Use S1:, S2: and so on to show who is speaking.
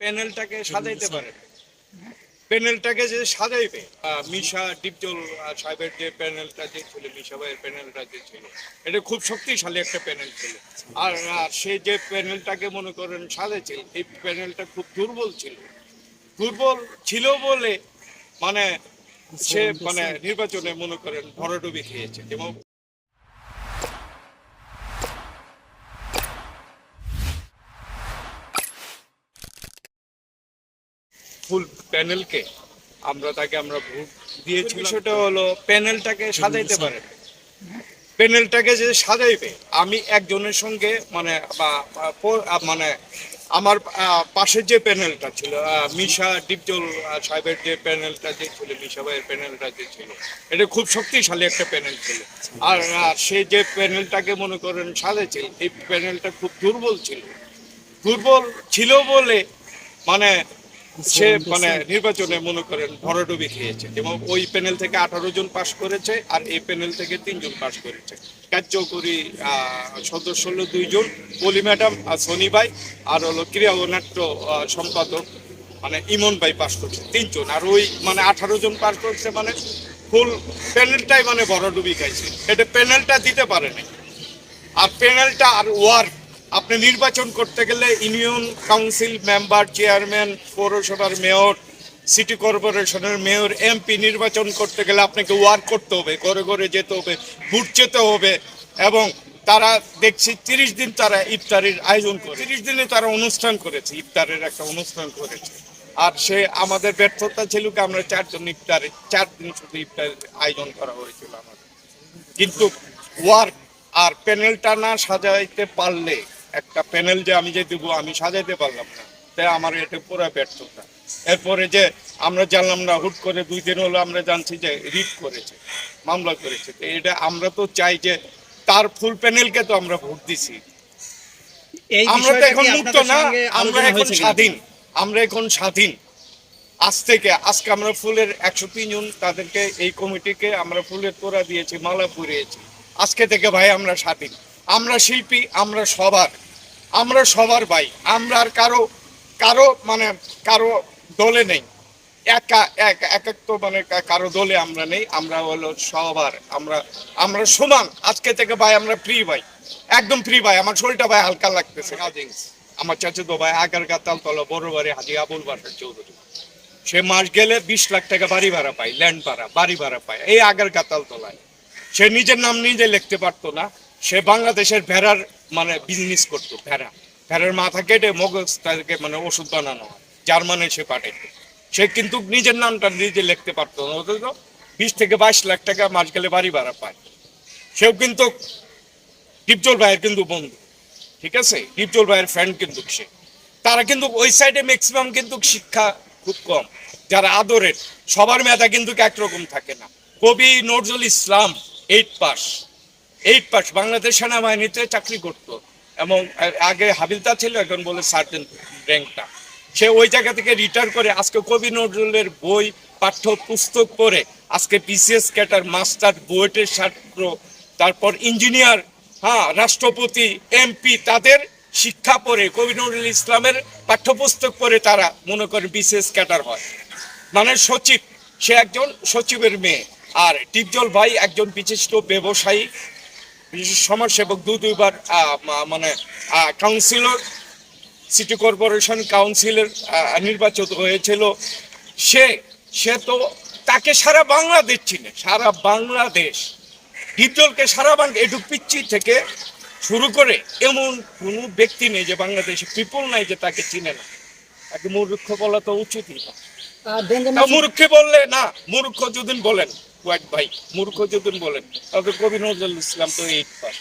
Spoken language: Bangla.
S1: প্যানেলটাকে সাজাইতে পারে। প্যানেলটাকে যে সাজাইবে আহ, মিশা ডিপজল সাহেবের যে প্যানেলটা যে ছিল মিশা ভাইয়ের প্যানেলটা যে ছিল এটা খুব শক্তিশালী একটা প্যানেল ছিল। আর সে যে প্যানেলটাকে মনে করেন সাজাইছে এই প্যানেলটা খুব দুর্বল ছিল। দুর্বল ছিল বলে মানে সে মানে নির্বাচনে মনে করেন ভরাডুবি খেয়েছে। এবং ফুল প্যানেলকে আমরা তাকে আমরা ভোট দিয়েছি সেটা হলো প্যানেলটাকে সাজাইতে পারে। প্যানেলটাকে যে সাজাইবে আমি একজনের সঙ্গে মানে বা- মানে আমার পাশের যে প্যানেলটা ছিল মিশা ডিপজল সাহেবের যে প্যানেলটা যে ছিল মিশা ভাইয়ের প্যানেলটা যে ছিল এটা খুব শক্তিশালী একটা প্যানেল ছিল। আর আর সে যে প্যানেলটাকে মনে করেন সাজাইছে এই প্যানেলটা খুব দুর্বল ছিল। দুর্বল ছিল বলে মানে সে মানে নির্বাচনে মনে করেন ভরাডুবি খেয়েছে এবং ওই প্যানেল থেকে আঠারো জন পাশ করেছে আর এই প্যানেল থেকে তিনজন পাশ করেছে। কার্যকরী সদস্য হলো দুইজন পলি ম্যাডাম আর সনি ভাই আর হলো ক্রিয়া ও নাট্য সম্পাদক মানে ইমন ভাই পাশ করছে তিনজন। আর ওই মানে আঠারো জন পাশ করছে মানে ফুল প্যানেলটাই মানে ভরাডুবি খাইছে। এটা প্যানেলটা দিতে পারেনি। আর প্যানেলটা আর ওয়ার্ক আপনি নির্বাচন করতে গেলে ইউনিয়ন কাউন্সিল মেম্বার, চেয়ারম্যান, পৌরসভার মেয়র, সিটি কর্পোরেশনের মেয়র, এমপি নির্বাচন করতে গেলে আপনাকে ওয়ার্ক করতে হবে, ঘরে ঘরে যেতে হবে, ভোট যেতে হবে এবং তারা দেখছি তিরিশ দিন তারা ইফতারির আয়োজন করে। তিরিশ দিনে তারা অনুষ্ঠান করেছে, ইফতারের একটা অনুষ্ঠান করেছে। আর সে আমাদের ব্যর্থতা ছিল কি, আমরা চারজন ইফতারে, চার দিন শুধু ইফতারের আয়োজন করা হয়েছিল আমাদের। কিন্তু ওয়ার্ক আর প্যানেলটা না সাজাইতে পারলে একটা প্যানেল যে আমি যে দেবো আমি সাজাইতে পারলাম না। তাই আমার এটা পুরো ব্যর্থতা। এরপরে যে আমরা জানলাম না হুট করে দুই দিন হলো আমরা জানছি যে রিট করেছে মামলা করেছে। তো এটা আমরা তো চাই যে তার ফুল প্যানেলকে তো আমরা ভোট দিছি। আমরা তো এখন মুক্ত না আমরা এখন স্বাধীন। আমরা এখন স্বাধীন। আজ থেকে আজকে আমরা ফুলের একশো জন তাদেরকে এই কমিটিকে আমরা ফুলের তোড়া দিয়েছি মালা পরিয়েছি। আজকে থেকে ভাই আমরা স্বাধীন। আমরা শিল্পী আমরা সবার আমরা সবার ভাই আমরা আর কারও কারও মানে কারও দলে নেই। একা এক এক এক তো মানে কারও দলে আমরা নেই আমরা হলো সবার আমরা আমরা সমান। আজকে থেকে ভাই আমরা ফ্রি ভাই একদম ফ্রি ভাই। আমার শরীরটা ভাই হালকা লাগতেছে। কাজিংস আমার চাচাতো ভাই আগার গাতাল তলা বড় বাড়ি হাজি আবুল বাসার চৌধুরী। সে মাস গেলে বিশ লাখ টাকা বাড়ি ভাড়া পায় ল্যান্ড ভাড়া বাড়ি ভাড়া পায় এই আগার গাতাল তলায়। সে নিজের নাম নিজে লিখতে পারতো না। সে বাংলাদেশের ভেড়ার মানে বিজনেস করতো, ভেড়া। ভেড়ার মাথা কেটে মগজ তাদেরকে মানে ওষুধ বানানো জার্মানে সে পাঠাইতো। সে কিন্তু নিজের নামটা নিজে লিখতে পারতো না বিশ থেকে বাইশ লাখ টাকা মাস গেলে বাড়ি ভাড়া পায়। সেও কিন্তু ডিপজল ভাইয়ের কিন্তু বন্ধু, ঠিক আছে? ডিপজল ভাইয়ের ফ্রেন্ড কিন্তু সে। তারা কিন্তু ওই সাইডে ম্যাক্সিমাম কিন্তু শিক্ষা খুব কম, যারা আদরের। সবার মেধা কিন্তু একরকম থাকে না। কবি Nazrul Islam eight pass eight pass Bangladesh সেনাবাহিনীতে চাকরি করতো। এবং আগে হাবিলদার ছিল, এখন বলে সার্জেন্ট র্যাঙ্কটা। সে ওই জায়গা থেকে রিটায়ার করে আজকে কবি নজরুলের বই, পাঠ্য, পুস্তক পড়ে আজকে পিসিএস ক্যাটার মাস্টার বুয়েটের ছাত্র তারপর ইঞ্জিনিয়ার হ্যাঁ রাষ্ট্রপতি এমপি তাদের শিক্ষা পড়ে, কবি নজরুল ইসলামের পাঠ্যপুস্তক পড়ে তারা, মনে করেন বিশেষ ক্যাটার হয়। মানে সচিব, সে একজন সচিবের মেয়ে। আর টিপজল ভাই একজন বিশিষ্ট ব্যবসায়ী বিশেষ সমাজসেবক দু দুইবার মানে কাউন্সিলর সিটি কর্পোরেশন কাউন্সিলের নির্বাচিত হয়েছিল। সে সে তো তাকে সারা বাংলাদেশ চিনে সারা বাংলাদেশ। ডিপজলকে সারা বাংলা এটু পিচ্ছি থেকে শুরু করে এমন কোনো ব্যক্তি নেই যে বাংলাদেশে পিপল নাই যে তাকে চিনে না। তাকে মূর্খ বলা তো উচিতই না। মূর্খে বললে না মূর্খ যদি বলেন। হোয়াইট ভাই মূর্খ যদি বলেন তাহলে কবি নজরুল ইসলাম তো এইট পাস